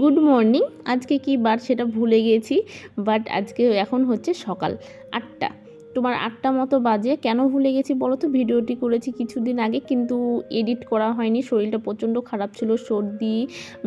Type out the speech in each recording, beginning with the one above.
Good morning. আজকে কি বার সেটা ভুলে গেছি বাট আজকে এখন হচ্ছে সকাল আটটা। তোমার আটটা মতো বাজে, কেন ভুলে গেছি বলো তো? ভিডিওটি করেছি কিছুদিন আগে কিন্তু এডিট করা হয়নি, শরীরটা প্রচণ্ড খারাপ ছিল, সর্দি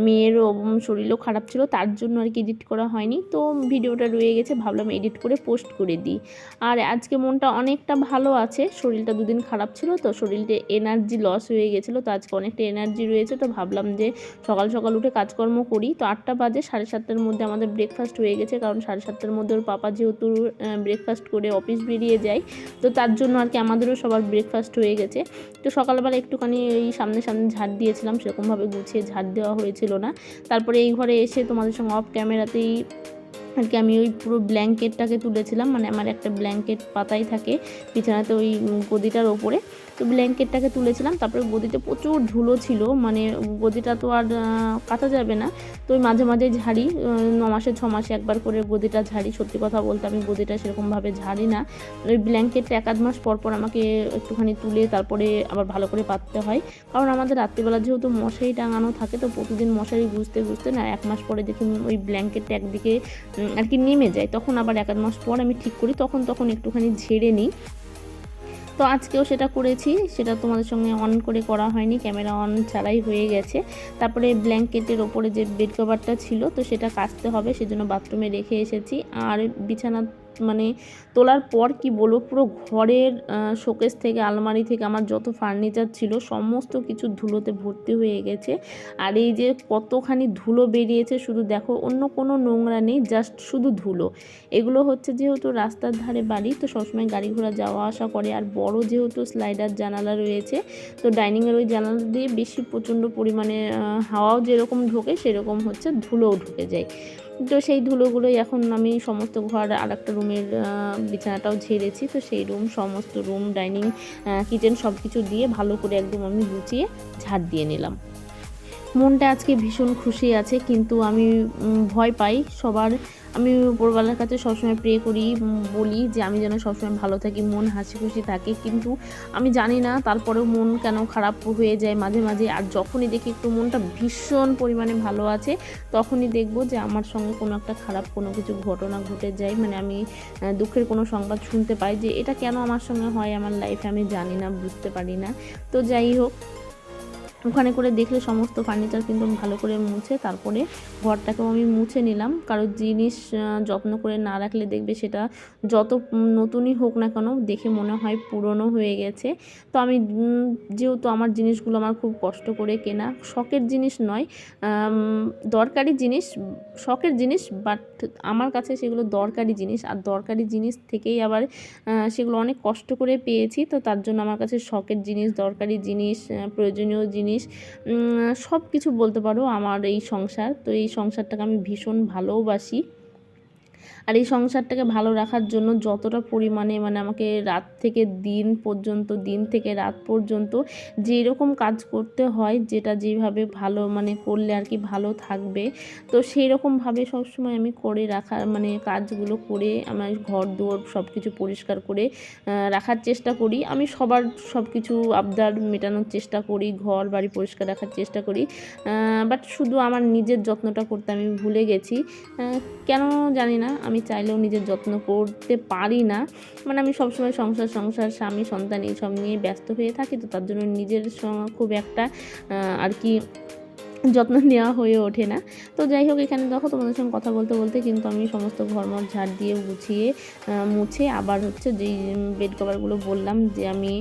মেয়েরও শরীরও খারাপ ছিল, তার জন্য আর কি এডিট করা হয়নি। তো ভিডিওটা রয়ে গেছে, ভাবলাম এডিট করে পোস্ট করে দিই। আর আজকে মনটা অনেকটা ভালো আছে, শরীরটা দুদিন খারাপ ছিল তো শরীরটা এনার্জি লস হয়ে গেছিল, তো আজকে অনেকটা এনার্জি রয়েছে, তো ভাবলাম যে সকাল সকাল উঠে কাজকর্ম করি। তো আটটা বাজে, সাড়ে সাতটার মধ্যে আমাদের ব্রেকফাস্ট হয়ে গেছে, কারণ সাড়ে সাতটার মধ্যে ওর পাপা যেহেতু ব্রেকফাস্ট করে অফিস বেরিয়ে যায় তো তার জন্য আর কি আমাদেরও সবার ব্রেকফাস্ট হয়ে গেছে। তো সকালবেলা একটুখানি এই সামনে সামনে ঝাড় দিয়েছিলাম, সেরকমভাবে গুছিয়ে ঝাড় দেওয়া হয়েছিল না। তারপরে এই ঘরে এসে তোমাদের সঙ্গে অফ ক্যামেরাতেই আর কি আমি ওই পুরো ব্ল্যাঙ্কেটটাকে তুলেছিলাম মানে আমার একটা ব্ল্যাঙ্কেট পাতাই থাকে, বিছানাতে ওই গদিটার ওপরে। তো ব্ল্যাঙ্কেটটাকে তুলেছিলাম, তারপরে গদিতে প্রচুর ধুলো ছিল মানে গদিটা তো আর কাটা যাবে না। তো ওই মাঝে মাঝে ঝাড়ি ন মাসে, ছ মাসে একবার করে গদিটা ঝাড়ি। সত্যি কথা বলতে আমি গদিটা সেরকমভাবে ঝাড়ি না। ওই ব্ল্যাঙ্কেটটা এক আধ মাস পর পর আমাকে একটুখানি তুলে তারপরে আবার ভালো করে পাততে হয়। কারণ আমাদের রাত্রিবেলা যেহেতু মশারি টাঙানো থাকে, তো প্রতিদিন মশারি গুজতে গুজতে না এক মাস পরে দেখি ওই ব্ল্যাঙ্কেটটা একদিকে আর কি নেমে যায়। তখন আবার এক আধ মাস পর আমি ঠিক করি, তখন তখন একটুখানি ঝেড়ে নিই। তো আজকেও সেটা করেছি, সেটা তোমাদের সঙ্গে অন করে করা হয়নি ক্যামেরা অন ছাড়াই হয়ে গেছে। তারপরে ব্ল্যাঙ্কেটের ওপরে যে বেড কভারটা ছিল, তো সেটা কাচতে হবে, সেজন্য বাথরুমে রেখে এসেছি। আর বিছানা মানে তোলার পর কি বলব, পুরো ঘরের শোকেস থেকে, আলমারি থেকে আমার যত ফার্নিচার ছিল, সমস্ত কিছু ধুলোতে ভর্তি হয়ে গেছে। আর এই যে কতখানি ধুলো বেরিয়েছে, শুধু দেখো, অন্য কোনো নোংরা নেই জাস্ট শুধু ধুলো। এগুলো হচ্ছে যেহেতু রাস্তার ধারে বাড়ি, তো সবসময় গাড়ি ঘোড়া যাওয়া আসা করে। আর বড় যেহেতু স্লাইডার জানালা রয়েছে, তো ডাইনিংয়ের ওই জানালা দিয়ে বেশি প্রচণ্ড পরিমাণে হাওয়াও যেরকম ঢোকে, সেরকম হচ্ছে ধুলোও ঢুকে যায়। তো সেই ধুলোগুলোই এখন আমি সমস্ত ঘর আর একটা রুমের বিছানাটাও ঝেড়েছি। তো সেই রুম, সমস্ত রুম, ডাইনিং কিচেন সব কিছু দিয়ে ভালো করে একদম আমি গুছিয়ে ঝাড় দিয়ে নিলাম। মনটা আজকে ভীষণ খুশি আছে, কিন্তু আমি ভয় পাই সবার। আমি উপরওয়ালার কাছে সবসময় প্রে করি বলি যে আমি যেন সবসময় ভালো থাকি, মন হাসি খুশি থাকে। কিন্তু আমি জানি না তারপরেও মন কেন খারাপ হয়ে যায় মাঝে মাঝে। আর যখনই দেখি একটু মনটা ভীষণ পরিমাণে ভালো আছে, তখনই দেখব যে আমার সঙ্গে কোনো একটা খারাপ কোনো কিছু ঘটনা ঘটে যায়। মানে আমি দুঃখের কোনো সংবাদ শুনতে পাই যে এটা কেন আমার সঙ্গে হয়, আমার লাইফে আমি জানি না, বুঝতে পারি না। তো যাই হোক ওখানে করে দেখলে সমস্ত ফার্নিচার কিন্তু ভালো করে মুছে, তারপরে ঘরটাকেও আমি মুছে নিলাম। কারও জিনিস যত্ন করে না রাখলে দেখবে সেটা যত নতুনই হোক না কেন দেখে মনে হয় পুরনো হয়ে গেছে। তো আমি যেহেতু আমার জিনিসগুলো আমার খুব কষ্ট করে কেনা, শখের জিনিস নয় দরকারি জিনিস, শখের জিনিস বাট আমার কাছে সেগুলো দরকারি জিনিস। আর দরকারি জিনিস থেকেই আবার সেগুলো অনেক কষ্ট করে পেয়েছি, তো তার জন্য আমার কাছে শখের জিনিস, দরকারি জিনিস প্রয়োজনীয় জিনিস সব কিছু বলতে পারো আমার এই সংসার। তো এই সংসারটাকে আমি ভীষণ ভালোবাসি। আর এই সংসারটাকে ভালো রাখার জন্য যতটা পরিমাণে মানে আমাকে রাত থেকে দিন পর্যন্ত, দিন থেকে রাত পর্যন্ত যেই রকম কাজ করতে হয়, যেটা যেভাবে ভালো মানে করলে আর কি ভালো থাকবে, তো সেই রকমভাবে সবসময় আমি করে রাখার মানে কাজগুলো করে আমার ঘর দুয়ার সব কিছু পরিষ্কার করে রাখার চেষ্টা করি। আমি সবার সব কিছু আবদার মেটানোর চেষ্টা করি, ঘর বাড়ি পরিষ্কার রাখার চেষ্টা করি বাট শুধু আমার নিজের যত্নটা করতে আমি ভুলে গেছি। কেন জানি না আমি চাইলেও নিজের যত্ন করতে পারি না। মানে আমি সবসময় সংসার সংসার, স্বামী, সন্তান এইসব নিয়ে ব্যস্ত হয়ে থাকি, তো তার জন্য নিজের খুব একটা আর কি যত্ন নেওয়া হয়ে ওঠে না। তো যাই হোক, এখানে দেখো তোমাদের সঙ্গে কথা বলতে বলতে কিন্তু আমি সমস্ত ঘরমর ঝাড় দিয়ে গুছিয়ে মুছে আবার হচ্ছে যেই বেড কভারগুলো বললাম যে আমি,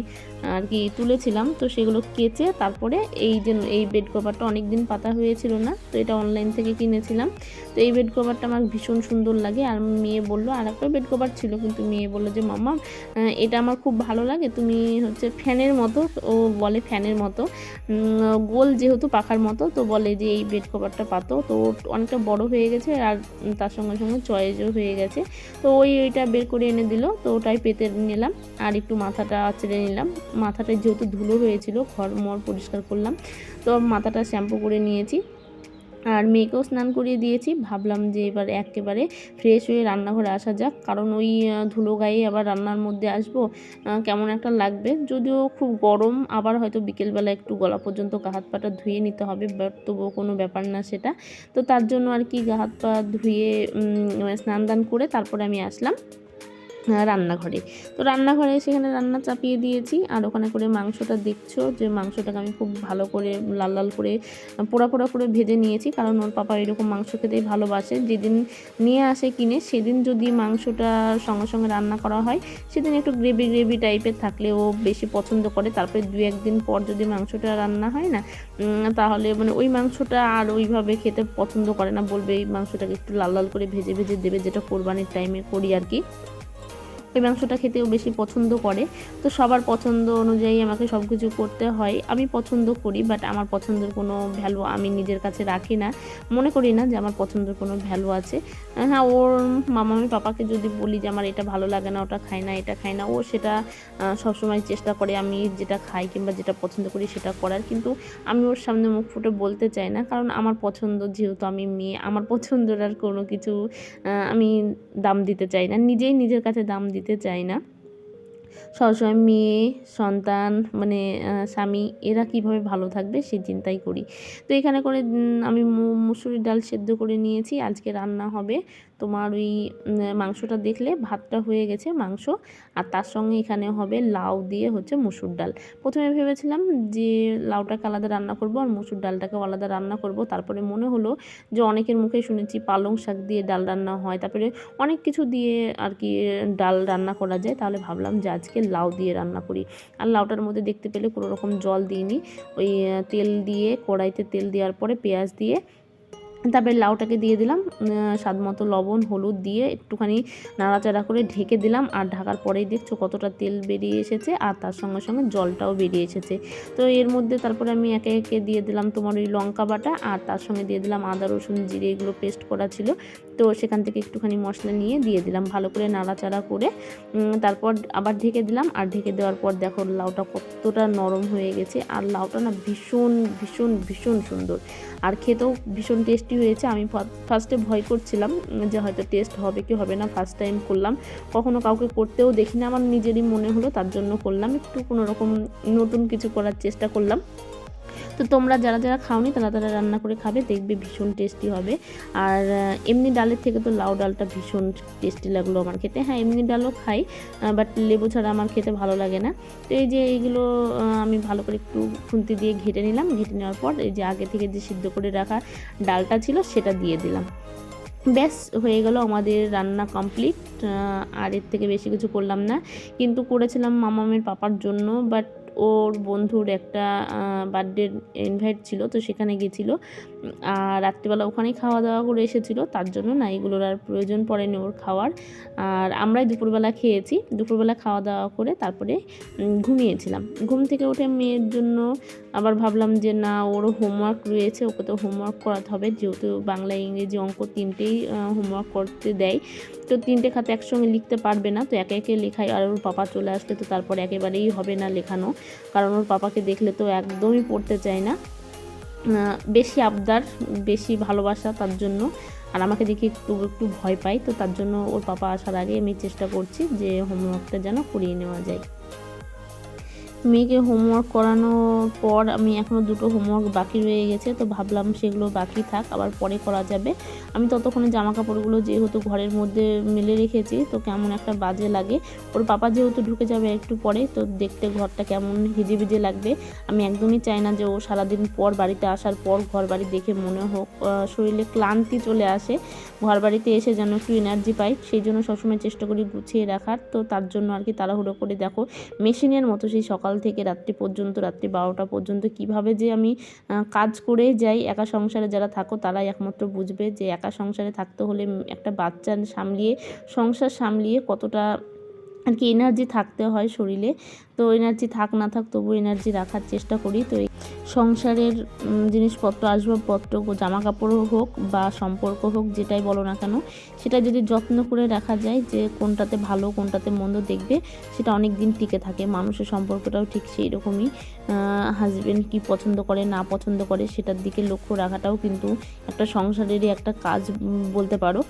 আর কি তুলেছিলাম, তো সেগুলো কেচে তারপরে এই যে, এই বেড কভারটা অনেক দিন পাতা হয়েছিল না, তো এটা অনলাইন থেকে কিনেছিলাম। তো এই বেড কভারটা আমার ভীষণ সুন্দর লাগে। আর মেয়ে বলল আর একটা বেড কভার ছিল। কিন্তু মেয়ে বলল যে মামা এটা আমার খুব ভালো লাগে। তুমি হচ্ছে ফ্যানের মতো, ও বলে ফ্যানের মতো। গোল যেহেতু পাখার মতো, তো বলে যে এই বেড কভারটা পাতো। তো অনেকটা বড় হয়ে গেছে আর তার সঙ্গে সঙ্গে চয়েজও হয়ে গেছে। তো ওই ওইটা বের করে এনে দিল। তো ওটাই পেতে নিলাম আর একটু মাথাটা ছেড়ে নিলাম। মাথাটা যেহেতু ধুলো হয়েছিল, ঘর মর পরিষ্কার করলাম। তো মাথাটা শ্যাম্পু করে নিয়েছি। আর মেয়েকেও স্নান করিয়ে দিয়েছি। ভাবলাম যে এবার একেবারে ফ্রেশ হয়ে রান্নাঘরে আসা যাক। কারণ ওই ধুলো গায়ে আবার রান্নার মধ্যে আসব কেমন একটা লাগবে। যদিও খুব গরম, আবার হয়তো বিকেলবেলা একটু গলা পর্যন্ত গা হাত পাটা ধুয়ে নিতে হবে বাট তবুও কোনো ব্যাপার না সেটা। তো তার জন্য আর কি গা হাত পা ধুয়ে স্নান দান করে তারপরে আমি আসলাম। রান্নাঘরে। তো রান্নাঘরে সেখানে রান্না চাপিয়ে দিয়েছি আর ওখানে করে মাংসটা দেখছ যে মাংসটাকে আমি খুব ভালো করে লাল লাল করে পোড়া পোড়া করে ভেজে নিয়েছি কারণ ওর পাপা এরকম মাংস খেতেই ভালোবাসে। যেদিন নিয়ে আসে কিনে, সেদিন যদি মাংসটা সঙ্গে সঙ্গে রান্না করা হয়, সেদিন একটু গ্রেভি গ্রেভি টাইপের থাকলে ও বেশি পছন্দ করে। তারপরে দু একদিন পর যদি মাংসটা রান্না হয় না তাহলে মানে ওই মাংসটা আর ওইভাবে খেতে পছন্দ করে না। বলবে এই মাংসটাকে একটু লাল লাল করে ভেজে ভেজে দেবে যেটা কোরবানির টাইমে করি আর কি। ওই মাংসটা খেতেও বেশি পছন্দ করে। তো সবার পছন্দ অনুযায়ী আমাকে সব কিছু করতে হয়। আমি পছন্দ করি বাট আমার পছন্দের কোনো ভ্যালু আমি নিজের কাছে রাখি না। মনে করি না যে আমার পছন্দের কোনো ভ্যালু আছে। হ্যাঁ ওর মামামি পাপাকে যদি বলি যে আমার এটা ভালো লাগে না, ওটা খাই না, এটা খাই না, ও সেটা সবসময় চেষ্টা করে আমি যেটা খাই কিংবা যেটা পছন্দ করি সেটা করার। কিন্তু আমি ওর সামনে মুখ ফুটে বলতে চাই না, কারণ আমার পছন্দ যেহেতু আমি মেয়ে, আমার পছন্দের আর কোনো কিছু আমি দাম দিতে চাই না। নিজেই নিজের কাছে দাম দিতে চাই না। সবসময় মেয়ে, সন্তান মানে স্বামী, এরা কীভাবে ভালো থাকবে সেই চিন্তাই করি। তো এখানে করে আমি মুসুরির ডাল সেদ্ধ করে নিয়েছি। আজকে রান্না হবে তোমার ওই মাংসটা দেখলে ভাতটা হয়ে গেছে মাংস। আর তার সঙ্গে এখানে হবে লাউ দিয়ে হচ্ছে মুসুর ডাল। প্রথমে ভেবেছিলাম যে লাউটাকে আলাদা রান্না করব আর মুসুর ডালটাকে আলাদা রান্না করব। তারপরে মনে হলো যে অনেকের মুখে শুনেছি পালং শাক দিয়ে ডাল রান্না হয়। তারপরে অনেক কিছু দিয়ে আর কি ডাল রান্না করা যায়। তাহলে ভাবলাম যে আজকে লাউ দিয়ে রান্না করি। আর লাউটার মধ্যে দেখতে পেলে কোনো রকম জল দিইনি। ওই তেল দিয়ে, কড়াইতে তেল দেওয়ার পরে পেঁয়াজ দিয়ে তারপরে লাউটাকে দিয়ে দিলাম স্বাদ মতো লবণ, হলুদ দিয়ে একটুখানি নাড়াচাড়া করে ঢেকে দিলাম আর ঢাকার পরেই দেখছ কতটা তেল বেরিয়ে এসেছে আর তার সঙ্গে সঙ্গে জলটাও বেরিয়ে এসেছে। তো এর মধ্যে তারপরে আমি একে একে দিয়ে দিলাম তোমার ওই লঙ্কা বাটা আর তার সঙ্গে দিয়ে দিলাম আদা, রসুন, জিরে এগুলো পেস্ট করা ছিল। তো সেখান থেকে একটুখানি মশলা নিয়ে দিয়ে দিলাম ভালো করে নাড়াচাড়া করে। তারপর আবার ঢেকে দিলাম আর ঢেকে দেওয়ার পর দেখো লাউটা কতটা নরম হয়ে গেছে। আর লাউটা না ভীষণ ভীষণ ভীষণ সুন্দর। আর খেতেও ভীষণ টেস্টি হয়েছে। আমি ফার্স্টে ভয় করছিলাম যে হয়তো টেস্ট হবে কি হবে না ফার্স্ট টাইম করলাম। কখনো কাউকে করতেও দেখি না আমার নিজেরই মনে হলো, তার জন্য করলাম। একটু কোনো রকম নতুন কিছু করার চেষ্টা করলাম। তো তোমরা যারা যারা খাওনি তারা তারা রান্না করে খাবে, দেখবে ভীষণ টেস্টি হবে। আর এমনি ডালের থেকে তো লাউ ডালটা ভীষণ টেস্টি লাগল আমার খেতে। হ্যাঁ এমনি ডালও খাই বাট লেবু ছাড়া আমার খেতে ভালো লাগে না। তো এই যে এইগুলো আমি ভালো করে একটু খুন্তি দিয়ে ঘেটে নিলাম। ঘেটে নেওয়ার পর এই যে আগে থেকে যে সিদ্ধ করে রাখা ডালটা ছিল সেটা দিয়ে দিলাম। ব্যাস, হয়ে গেল আমাদের রান্না কমপ্লিট আর এর থেকে বেশি কিছু করলাম না। কিন্তু করেছিলাম মামামের পাপার জন্য বাট ওর বন্ধুর একটা বার্থডে ইনভাইট ছিল, তো সেখানে গেছিল। আর রাত্রিবেলা ওখানেই খাওয়া দাওয়া করে এসেছিল, তার জন্য না এগুলোর আর প্রয়োজন পড়েনি ওর খাওয়ার। আর আমরাই দুপুরবেলা খেয়েছি, দুপুরবেলা খাওয়া দাওয়া করে তারপরে ঘুমিয়েছিলাম। ঘুম থেকে উঠে মেয়ের জন্য আবার ভাবলাম যে না ওর হোমওয়ার্ক রয়েছে, ওকে তো হোমওয়ার্ক করাতে হবে। যেহেতু বাংলা, ইংরেজি অঙ্ক তিনটেই হোমওয়ার্ক করতে দেয়। তো তিনটে খাতে একসঙ্গে লিখতে পারবে না, তো একে একে লেখায় আর ওর পাপা চলে আসলে তো তারপর একেবারেই হবে না লেখানো। কারণ ওর পাপাকে দেখলে তো একদমই পড়তে চায় না। বেশি আবদার, বেশি ভালোবাসা তার জন্য। আর আমাকে দেখে একটু একটু ভয় পাই তো তার জন্য ওর পাপা আসার আগে আমি চেষ্টা করছি যে হোমওয়ার্কটা যেন করিয়ে নেওয়া যায়। মেয়েকে হোমওয়ার্ক করানোর পর আমি এখনও দুটো হোমওয়ার্ক বাকি রয়ে গেছে, তো ভাবলাম সেগুলো বাকি থাক, আবার পরে করা যাবে। আমি ততক্ষণে জামা কাপড়গুলো যেহেতু ঘরের মধ্যে মেলে রেখেছি, তো কেমন একটা বাজে লাগে। ওর পাপা যেহেতু ঢুকে যাবে একটু পরে, তো দেখতে ঘরটা কেমন ভিজে ভিজে লাগবে। আমি একদমই চাই না যে ও সারাদিন পর বাড়িতে আসার পর ঘর বাড়ি দেখে মনে হোক শরীরে ক্লান্তি চলে আসে। ঘর বাড়িতে এসে যেন একটু এনার্জি পাই, সেই জন্য সবসময় চেষ্টা করি গুছিয়ে রাখার। তো তার জন্য আর কি তাড়াহুড়ো করে দেখো মেশিনের মতো সেই সকাল থেকে রাত্রি পর্যন্ত, রাত্রি বারোটা পর্যন্ত কীভাবে যে আমি কাজ করে যাই, একা সংসারে যারা থাকো তারাই একমাত্র বুঝবে যে একা সংসারে থাকতে হলে একটা বাচ্চা সামলিয়ে, সংসার সামলিয়ে কতটা আর কি এনার্জি থাকতে হয় শরীরে। তো এনার্জি থাক না থাক তবু এনার্জি রাখার চেষ্টা করি। তো এই সংসারের জিনিসপত্র, আসবাবপত্র জামা কাপড় হোক বা সম্পর্ক হোক, যেটাই বলো না কেন, সেটা যদি যত্ন করে রাখা যায় যে কোনটাতে ভালো, কোনটাতে মন্দ দেখবে, সেটা অনেক দিন টিকে থাকে। মানুষের সম্পর্কটাও ঠিক সেই রকমই হাজব্যান্ড কি পছন্দ করে, না পছন্দ করে, সেটার দিকে লক্ষ্য রাখাটাও কিন্তু একটা সংসারেরই একটা কাজ বলতে পারো।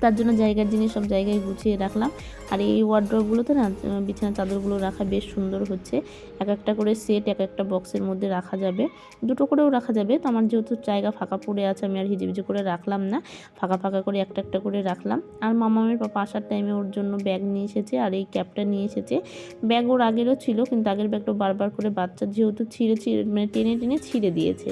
তার জন্য জায়গার জিনিস সব জায়গায় গুছিয়ে রাখলাম। আর এই ওয়ার্ড্রপগুলোতে না আহ, বিছানার চাদরগুলো রাখা বেশ সুন্দর হচ্ছে। এক একটা করে সেট এক একটা বক্সের মধ্যে রাখা যাবে। দুটো করেও রাখা যাবে। তো আমার যেহেতু জায়গা ফাঁকা পড়ে আছে আমি আর হিজিবিজি করে রাখলাম না। ফাঁকা ফাঁকা করে একটা একটা করে রাখলাম। আর মামামের পাপা আসার টাইমে ওর জন্য ব্যাগ নিয়ে এসেছে আর এই ক্যাপটা নিয়ে এসেছে। ব্যাগ ওর আগেরও ছিল কিন্তু আগের ব্যাগটা বারবার করে বাচ্চা যেহেতু ছিঁড়ে ছিঁড়ে মানে টেনে টেনে ছিঁড়ে দিয়েছে।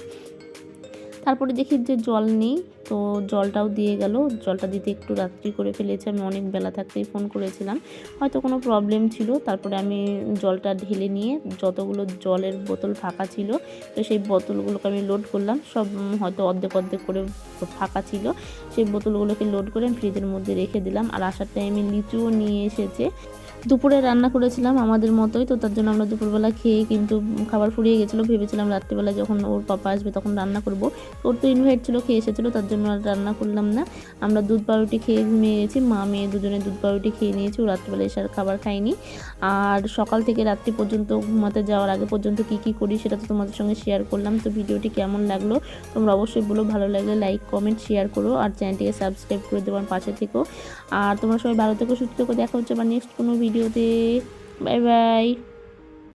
তারপরে দেখি যে জল নেই, তো জলটাও দিয়ে গেল। জলটা দিতে একটু রাত্রি করে ফেলেছে, আমি অনেক বেলা থাকতেই ফোন করেছিলাম। হয়তো কোনো প্রবলেম ছিল, তারপরে আমি জলটা ঢেলে নিয়ে যতগুলো জলের বোতল ফাঁকা ছিল, তো সেই বোতলগুলোকে আমি লোড করলাম। সব হয়তো অর্ধেক অর্ধেক করে ফাঁকা ছিল, সেই বোতলগুলোকে লোড করে আমি ফ্রিজের মধ্যে রেখে দিলাম। আর আসার টাইমে লিচুও নিয়ে এসেছে। দুপুরে রান্না করেছিলাম আমাদের মতোই, তো তার জন্য আমরা দুপুরবেলা খেয়ে কিন্তু খাবার ফুরিয়ে গেছিল। ভেবেছিলাম রাত্রিবেলা যখন ওর পাপা আসবে তখন রান্না করব। ওর তো ইনভাইট ছিল, খেয়ে এসেছিল, তার জন্য আর রান্না করলাম না। আমরা দুধ পাউরুটি খেয়ে ঘুমিয়ে গেছি মা মেয়ে দুজনে দুধ পাউরুটি খেয়ে নিয়েছি, ও রাত্রিবেলা এসে আর খাবার খাইনি আর সকাল থেকে রাত্রি পর্যন্ত ঘুমাতে যাওয়ার আগে পর্যন্ত কি কি করি সেটা তো তোমাদের সঙ্গে শেয়ার করলাম। তো ভিডিওটি কেমন লাগল তোমরা অবশ্যই বলো, ভালো লাগলে লাইক কমেন্ট শেয়ার করো আর চ্যানেলটিকে সাবস্ক্রাইব করে দেওয়ার পাশে থেকো। আর তোমরা সবাই ভালো থেকো, সুস্থ থেকো, দেখা হচ্ছে আবার নেক্সট কোনো ভিডিওতে বাই বাই